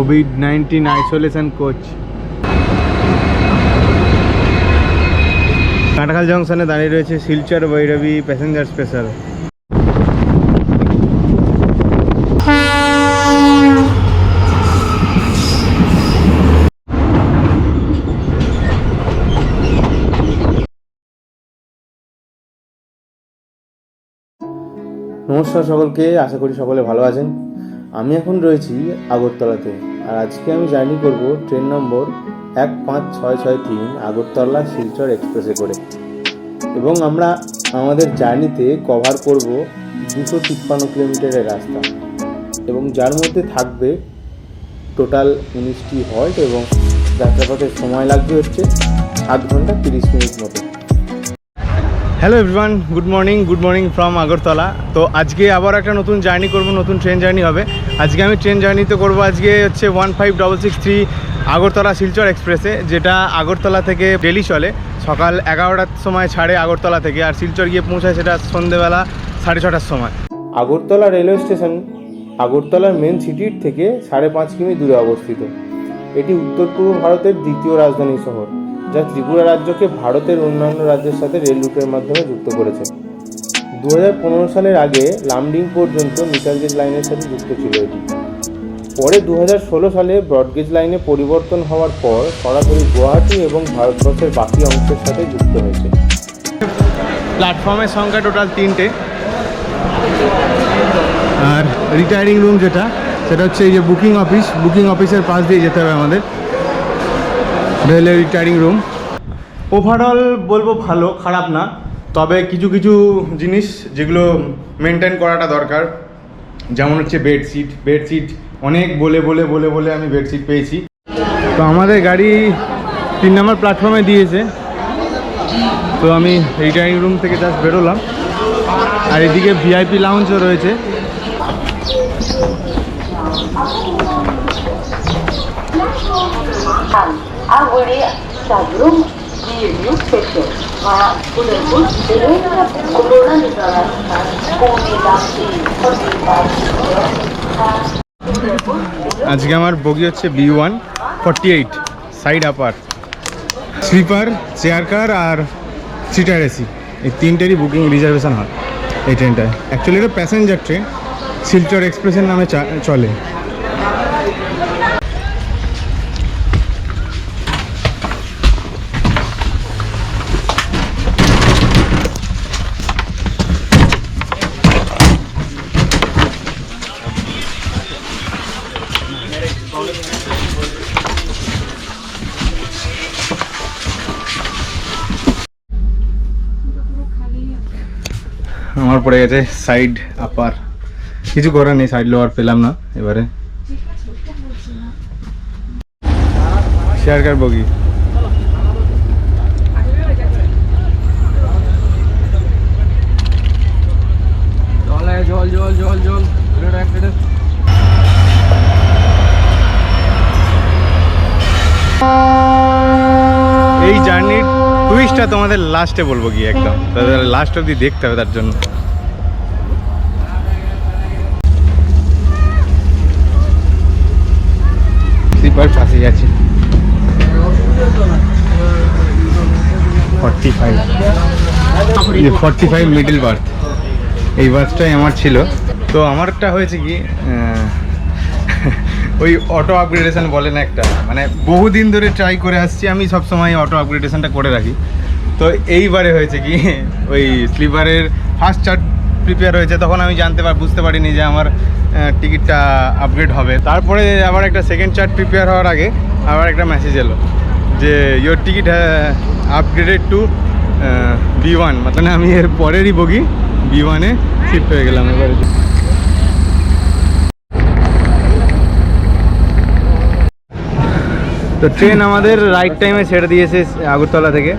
Covid nineteen isolation coach Kantakhal জংশনে দাঁড়িয়ে রয়েছে শিলচর ভৈরবী passenger special নমস্কার সকলকে আশা করি সকলে ভালো আছেন। আমি এখন রয়েছি আগরতলাতে। আর আজকে আমি জার্নি করব ট্রেন নম্বর এক পাঁচ ছয় ছয় তিন আগরতলা শিলচর এক্সপ্রেসে করে। এবং আমরা আমাদের জার্নিতে কভার করব দুশো তিপ্পান্ন কিলোমিটারের রাস্তা। এবং যার মধ্যে থাকবে টোটাল উনিশটি হল্ট এবং যাত্রাপথের সময় লাগবে হচ্ছে সাত ঘণ্টা তিরিশ মিনিট মতো। Hello everyone good morning good morning from Agartala তো আজকে আবার একটা নতুন জার্নি করব, নতুন ট্রেন জার্নি হবে। আজকে আমি ট্রেন জার্নিতে করব আজকে হচ্ছে one five double six three Agartala Silchar এক্সপ্রেসে যেটা আগরতলা থেকে ডেলি চলে। সকাল এগারোটার সময় ছাড়ে আগরতলা থেকে, আর শিলচর গিয়ে পৌঁছায় সেটা সন্ধেবেলা সাড়ে ছটার সময়। আগরতলা রেলওয়ে স্টেশন আগরতলার মেন সিটির থেকে সাড়ে পাঁচ কিমি দূরে অবস্থিত। এটি উত্তর পূর্ব ভারতের দ্বিতীয় রাজধানী শহর। যা ত্রিপুরা রাজ্যকে ভারতের অন্যান্য রাজ্যের সাথে রেল রুটের মাধ্যমে যুক্ত করেছে। দু হাজার পনেরো সালের আগে লামডিং পর্যন্ত মিটার গেজ লাইনের সাথে যুক্ত ছিল এটি। পরে দু হাজার ষোলো সালে ব্রডগেজ লাইনে পরিবর্তন হওয়ার পর সরাসরি গুয়াহাটি এবং ভারতবর্ষের বাকি অংশের সাথে যুক্ত হয়েছে। প্ল্যাটফর্মের সংখ্যা টোটাল তিনটে। আর রিটায়ারিং রুম যেটা, সেটা হচ্ছে এই যে বুকিং অফিস বুকিং অফিসের পাশ দিয়ে যেতে হবে আমাদের। রেলের রিটায়ারিং রুম ওভারঅল বলব ভালো খারাপ না। তবে কিছু কিছু জিনিস যেগুলো মেনটেন করাটা দরকার। যেমন হচ্ছে বেডশিট বেডশিট অনেক বলে বলে বলে বলে আমি বেডশিট পেয়েছি। তো আমাদের গাড়ি তিন নম্বর প্ল্যাটফর্মে দিয়েছে। তো আমি রিটায়ারিং রুম থেকে জাস্ট বেরোলাম। আর এদিকে ভিআইপি লাউঞ্জও রয়েছে। আজকে আমার বগি হচ্ছে B one forty eight side upper sleeper chair car আর সিটার এসি এই তিনটেরই বুকিং রিজার্ভেশন হয় এই ট্রেনটায় অ্যাকচুয়ালি এটা প্যাসেঞ্জার ট্রেন শিলচর এক্সপ্রেসের নামে চলে। আমার পড়ে গেছে সাইড আপার কিছু করার নেই সাইড লোয়ার পেলাম না এবারে। শেয়ার কার বগি জল জল জল জল। এই জার্নির টুইস্টটা তোমাদের লাস্টে বলব কি একদম। তাদের লাস্ট অবধি দেখতে হবে তার জন্য। স্লিপার পাশে আছে forty five forty five middle berth এই বাসটাই আমার ছিল। তো আমারটা হয়েছে কি ওই অটো আপগ্রেডেশন বলে না একটা। মানে বহুদিন ধরে ট্রাই করে আসছি আমি সব সময় অটো আপগ্রেডেশনটা করে রাখি। তো এইবারে হয়েছে কি ওই স্লিপারের ফার্স্ট চার্ট প্রিপেয়ার হয়েছে তখন আমি জানতে পার বুঝতে পারিনি যে আমার টিকিটটা আপগ্রেড হবে। তারপরে আবার একটা সেকেন্ড চার্ট প্রিপেয়ার হওয়ার আগে আবার একটা মেসেজ এলো যে your ticket upgraded to B one মানে আমি এর পরেরই বগি বি ওয়ানে শিফট হয়ে গেলাম এবারে। তো ট্রেন আমাদের রাইট টাইমে ছেড়ে দিয়েছে আগরতলা থেকে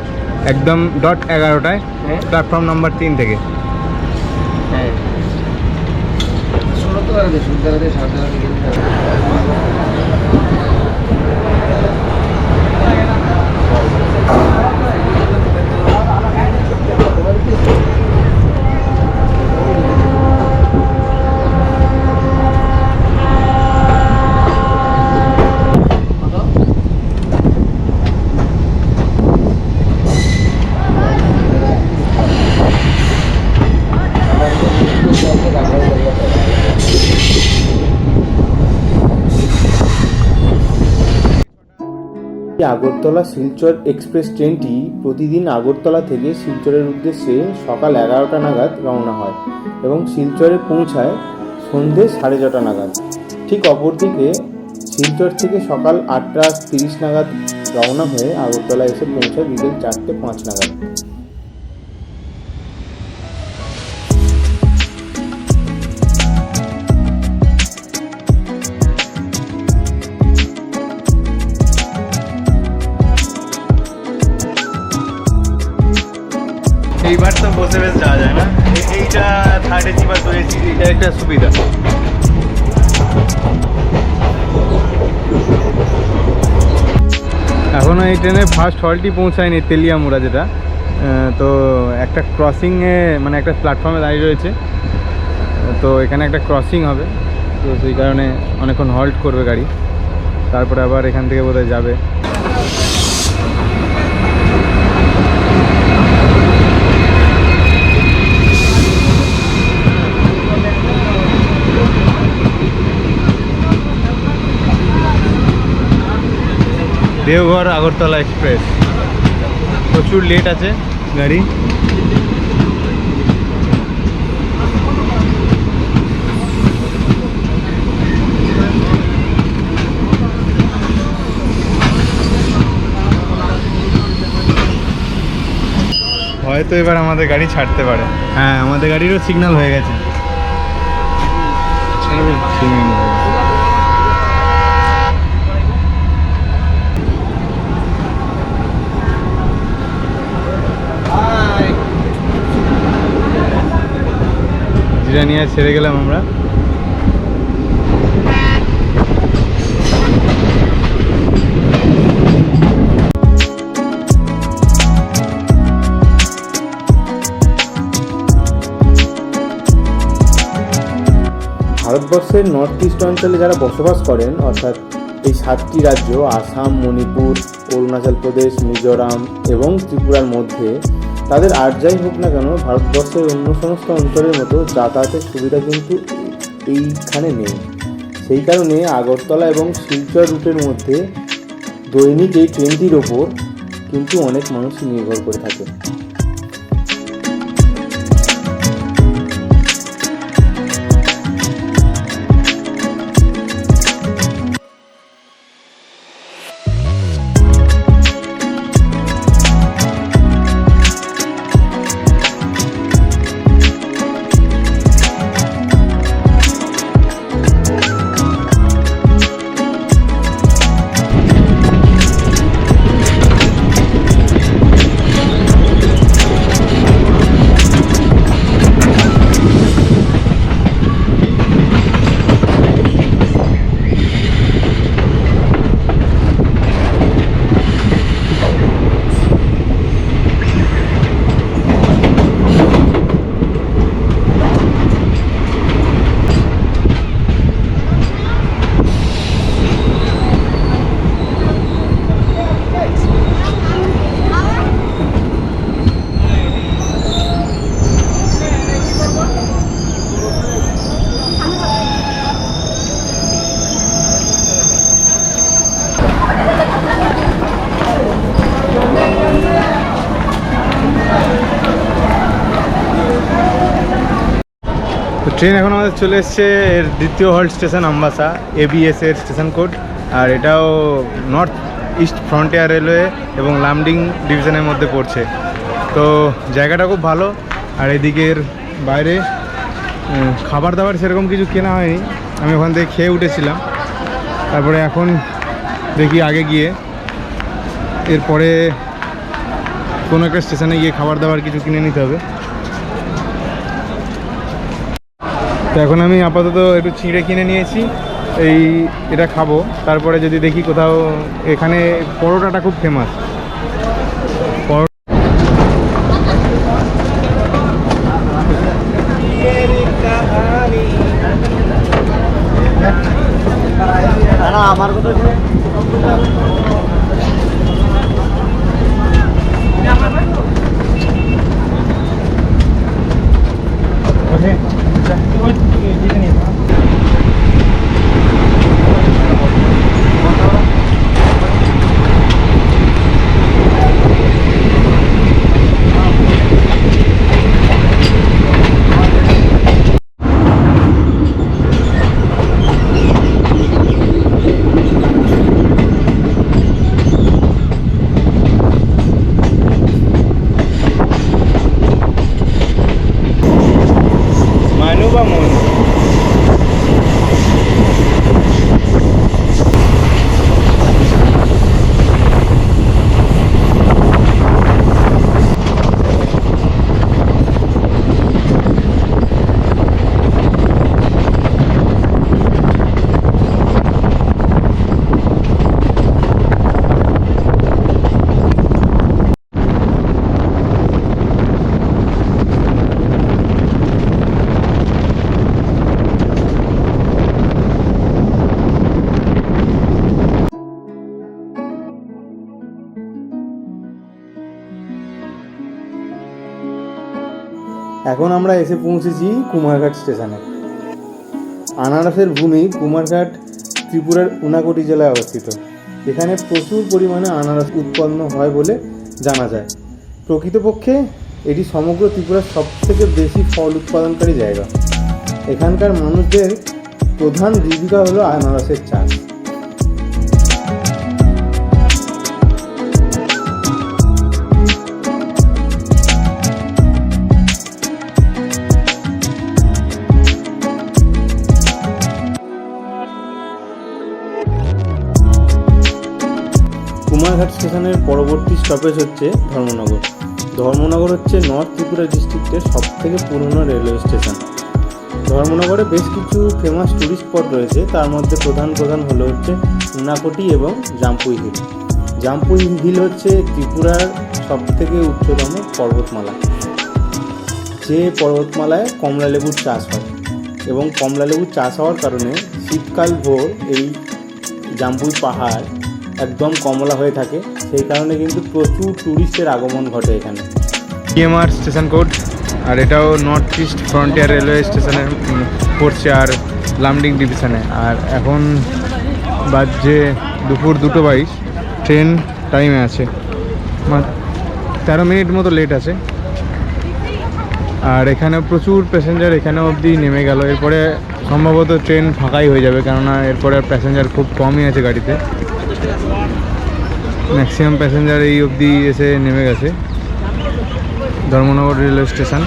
একদম ডট এগারোটায় প্ল্যাটফর্ম নাম্বার তিন থেকে। হ্যাঁ। ষোলো তো আর দেশ উদ্ধারে সাত এই আগরতলা শিলচর এক্সপ্রেস ট্রেনটি প্রতিদিন আগরতলা থেকে শিলচরের উদ্দেশ্যে সকাল এগারোটা নাগাদ রওনা হয় এবং শিলচরে পৌঁছায় সন্ধে সাড়ে ছটা নাগাদ। ঠিক অপরদিকে শিলচর থেকে সকাল আটটা তিরিশ নাগাদ রওনা হয়ে আগরতলা এসে পৌঁছায় বিকেল চারটে পাঁচ নাগাদ। একটা সুবিধা। এখনও এই ট্রেনে ফার্স্ট হলটি পৌঁছায়নি, তেলিয়ামুড়া যেটা। তো একটা ক্রসিংয়ে মানে একটা প্ল্যাটফর্মে দাঁড়িয়ে রয়েছে। তো এখানে একটা ক্রসিং হবে। তো সেই কারণে অনেকক্ষণ হল্ট করবে গাড়ি। তারপরে আবার এখান থেকে বোধহয় যাবে। দেওঘর আগরতলা এক্সপ্রেস। প্রচুর লেট আছে গাড়ি। হয়তো এবার আমাদের গাড়ি ছাড়তে পারে। হ্যাঁ আমাদের গাড়িরও সিগন্যাল হয়ে গেছে। জিরানিয়া ছেড়ে গেলাম আমরা। ভারতবর্ষের নর্থ ইস্ট অঞ্চলে যারা বসবাস করেন, অর্থাৎ এই সাতটি রাজ্য, আসাম, মণিপুর, অরুণাচল প্রদেশ, মিজোরাম এবং ত্রিপুরার মধ্যে তাদের আর যাই হোক না কেন, ভারতবর্ষের অন্য সমস্ত অঞ্চলের মতো যাতায়াতের সুবিধা কিন্তু এইখানে নেই। সেই কারণে আগরতলা এবং শিলচর রুটের মধ্যে দৈনিক এই ট্রেনটির ওপর কিন্তু অনেক মানুষই নির্ভর করে থাকে। ট্রেন এখন আমাদের চলে এসছে এর দ্বিতীয় হল্ট স্টেশন আমবাসা এবিএস এর স্টেশন কোড। আর এটাও নর্থ ইস্ট ফ্রন্টিয়ার রেলওয়ে এবং লামডিং ডিভিশনের মধ্যে পড়ছে। তো জায়গাটা খুব ভালো। আর এদিকের বাইরে খাবার দাবার সেরকম কিছু কেনা হয়নি। আমি ওখান থেকে খেয়ে উঠেছিলাম। তারপরে এখন দেখি আগে গিয়ে। এরপরে কোনো একটা স্টেশনে গিয়ে খাবার দাবার কিছু কিনে নিতে হবে। তো এখন আমি আপাতত একটু ছিঁড়ে কিনে নিয়েছি। এই এটা খাব। তারপরে যদি দেখি কোথাও এখানে পরোটাটা খুব ফেমাস আমার কথা এখন আমরা এসে পৌঁছেছি কুমারঘাট স্টেশনে। আনারসের ভূমি কুমারঘাট ত্রিপুরার উনাকোটি জেলায় অবস্থিত। এখানে প্রচুর পরিমাণে আনারস উৎপন্ন হয় বলে জানা যায়। প্রকৃতপক্ষে এটি সমগ্র ত্রিপুরার সবথেকে বেশি ফল উৎপাদনকারী জায়গা। এখানকার মানুষদের প্রধান জীবিকা হলো আনারসের চাষ। স্টেশনের পরবর্তী স্টপেজ হচ্ছে ধর্মনগর। ধর্মনগর হচ্ছে নর্থ ত্রিপুরা ডিস্ট্রিক্টের সব থেকে পুরনো রেলওয়ে স্টেশন ধর্মনগরে বেশ কিছু ফেমাস টুরিস্ট স্পট রয়েছে, তার মধ্যে প্রধান প্রধান হলো হচ্ছে উনাকোটি এবং জাম্পুই হিল জাম্পুই হিল হচ্ছে ত্রিপুরার সব থেকে উচ্চতম পর্বতমালা, যে পর্বতমালায় কমলা লেবুর চাষ হয় এবং কমলা লেবুর চাষ হওয়ার কারণে শীতকাল ভোর এই জাম্পুই পাহাড় একদম কমলা হয়ে থাকে, সেই কারণে কিন্তু প্রচুর ট্যুরিস্টের আগমন ঘটে এখানে। পিএমআর স্টেশন কোড আর এটাও নর্থ ইস্ট ফ্রন্টিয়ার রেলওয়ে স্টেশনে পড়ছে আর লামডিং ডিভিশনে আর এখন বাজছে দুপুর দুটো বাইশ ট্রেন টাইমে আছে। তেরো মিনিট মতো লেট আছে। আর এখানে প্রচুর প্যাসেঞ্জার এখানে অবধি নেমে গেল। এরপরে সম্ভবত ট্রেন ফাঁকাই হয়ে যাবে, কেননা এরপরে প্যাসেঞ্জার খুব কমই আছে গাড়িতে। ম্যাক্সিমাম প্যাসেঞ্জার এই অবধি এসে নেমে গেছে। Dharmanagar railway station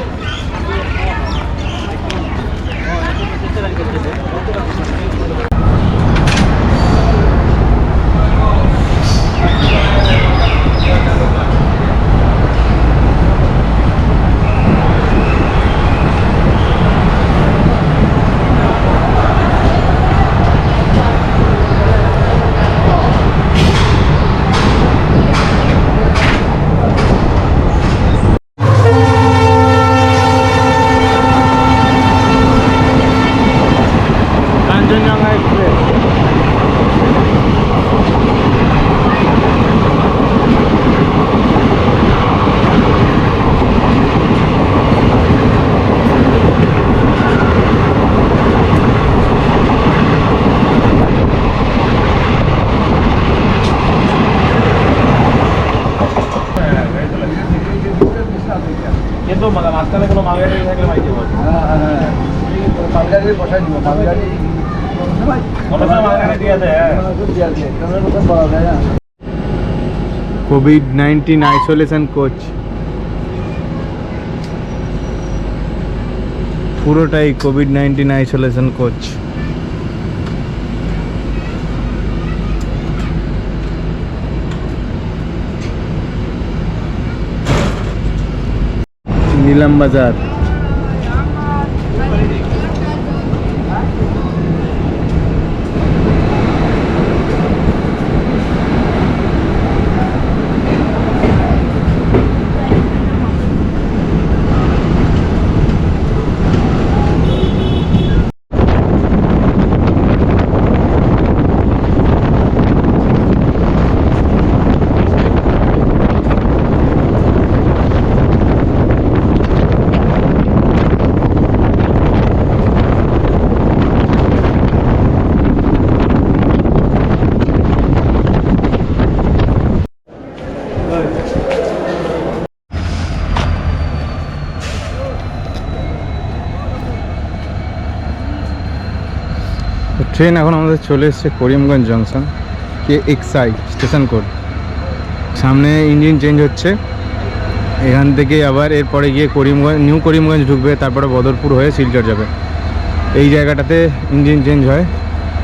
Kanchenjunga express কিন্তু মাঝখানে কোনো মালগাড়ি থাকলে মাইকে মালগাড়ি কোভিড নাইন্টিন আইসোলেশন কোচ পুরোটাই কোভিড নাইন্টিন আইসোলেশন কোচ নীলাম বাজার। ট্রেন এখন আমাদের চলে এসছে Karimganj junction K XI station code সামনে ইঞ্জিন চেঞ্জ হচ্ছে। এখান থেকে আবার এরপরে গিয়ে করিমগঞ্জ নিউ করিমগঞ্জ ঢুকবে, তারপরে বদরপুর হয়ে শিলচর যাবে। এই জায়গাটাতে ইঞ্জিন চেঞ্জ হয়।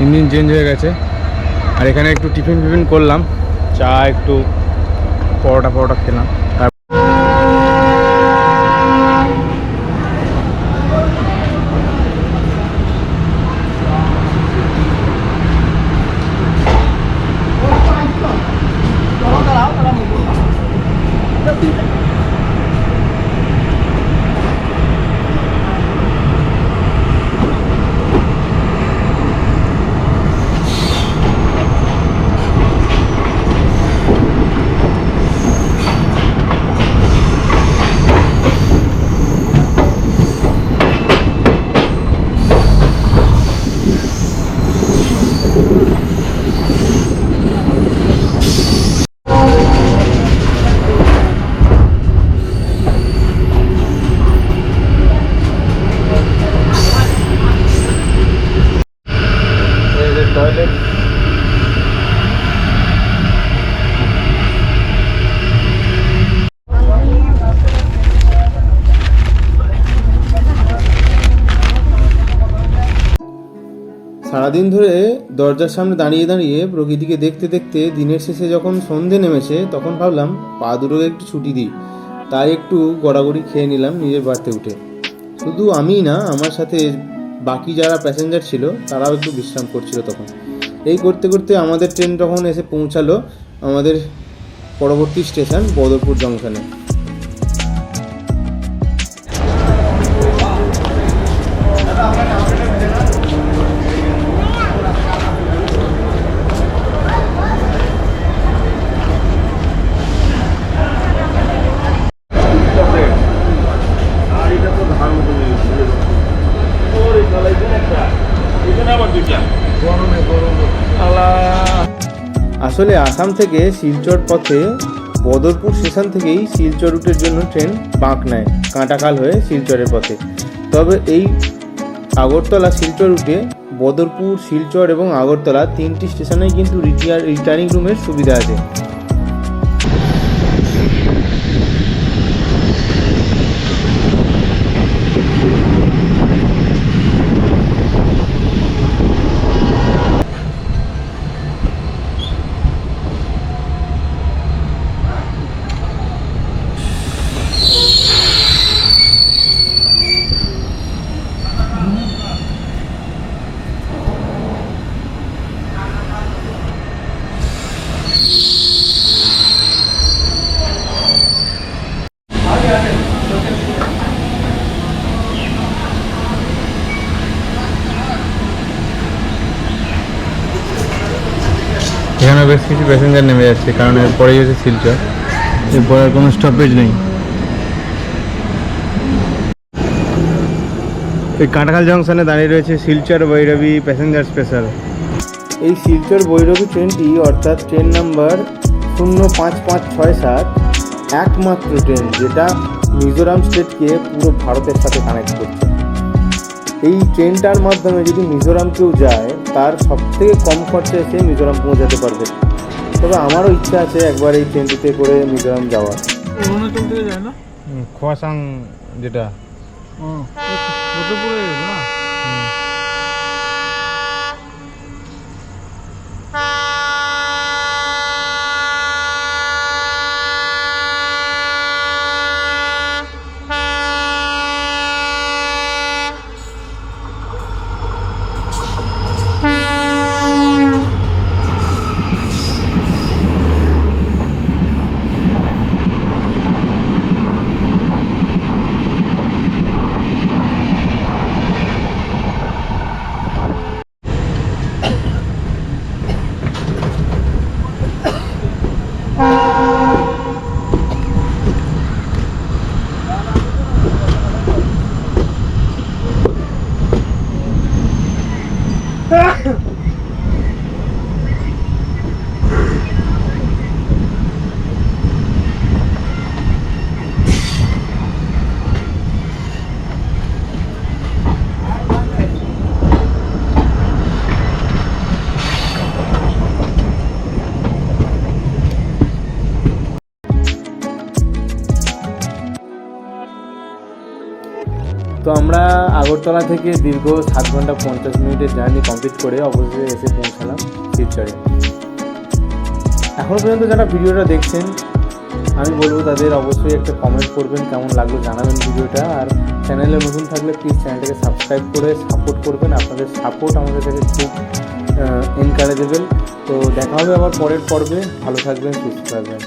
ইঞ্জিন চেঞ্জ হয়ে গেছে। আর এখানে একটু টিফিন ফিফিন করলাম। চা একটু পরোটা পরোটা খেলাম সারাদিন ধরে দরজার সামনে দাঁড়িয়ে দাঁড়িয়ে প্রকৃতিকে দেখতে দেখতে দিনের শেষে যখন সন্ধে নেমেছে, তখন ভাবলাম, পা দুটো একটু ছুটি দিই। তাই একটু গড়াগড়ি খেয়ে নিলাম নিজের বাড়িতে উঠে। শুধু আমি না, আমার সাথে বাকি যারা প্যাসেঞ্জার ছিল, তারাও একটু বিশ্রাম করছিল তখন। এই করতে করতে আমাদের ট্রেন যখন এসে পৌঁছালো আমাদের পরবর্তী স্টেশন বদরপুর জংশনে আসলে আসাম থেকে শিলচর পথে বদরপুর স্টেশন থেকেই শিলচর রুটের জন্য ট্রেন বাঁক নেয় কাঁটাকাল হয়ে শিলচরের পথে। তবে এই আগরতলা শিলচর রুটে বদরপুর, শিলচর এবং আগরতলা তিনটি স্টেশনে কিন্তু রিটার্নিং রুমের সুবিধা আছে এখানে বেশ কিছু প্যাসেঞ্জার নেমে যাচ্ছে, কারণ এরপরেই হচ্ছে শিলচর। এরপর আর কোনো স্টপেজ নেই। এই কাঁটাখাল জংশনে দাঁড়িয়ে রয়েছে শিলচর ভৈরবী প্যাসেঞ্জার স্পেশাল এই শিলচর ভৈরবী ট্রেনটি অর্থাৎ ট্রেন নাম্বার শূন্য পাঁচ পাঁচ ছয় সাত, একমাত্র ট্রেন যেটা মিজোরাম স্টেটকে পুরো ভারতের সাথে কানেক্ট করছে। এই ট্রেনটার মাধ্যমে যদি মিজোরাম কেউ যায়, তার সবথেকে কম খরচায় সে মিজোরাম পৌঁছাতে পারবে। তবে আমারও ইচ্ছা আছে একবার এই ট্রেনটিতে করে মিজোরাম যাওয়ার। অরুণাচল থেকে যায় না? খোয়াসাং যেটা। Ah! আগরতলা থেকে দীর্ঘ সাত ঘণ্টা পঞ্চাশ মিনিটের জার্নি কমপ্লিট করে অবশেষে এসে পৌঁছালাম শিলচরে। এখনও পর্যন্ত যারা ভিডিওটা দেখছেন, আমি বলব তাদের অবশ্যই একটা কমেন্ট করবেন, কেমন লাগল জানাবেন ভিডিওটা। আর চ্যানেলে নতুন থাকলে প্লিজ চ্যানেলটাকে সাবস্ক্রাইব করে সাপোর্ট করবেন। আপনাদের সাপোর্ট আমাদের কাছে খুব এনকারেজেবল তো দেখা হবে আবার পরের পর্বে। ভালো থাকবেন, সুস্থ থাকবেন।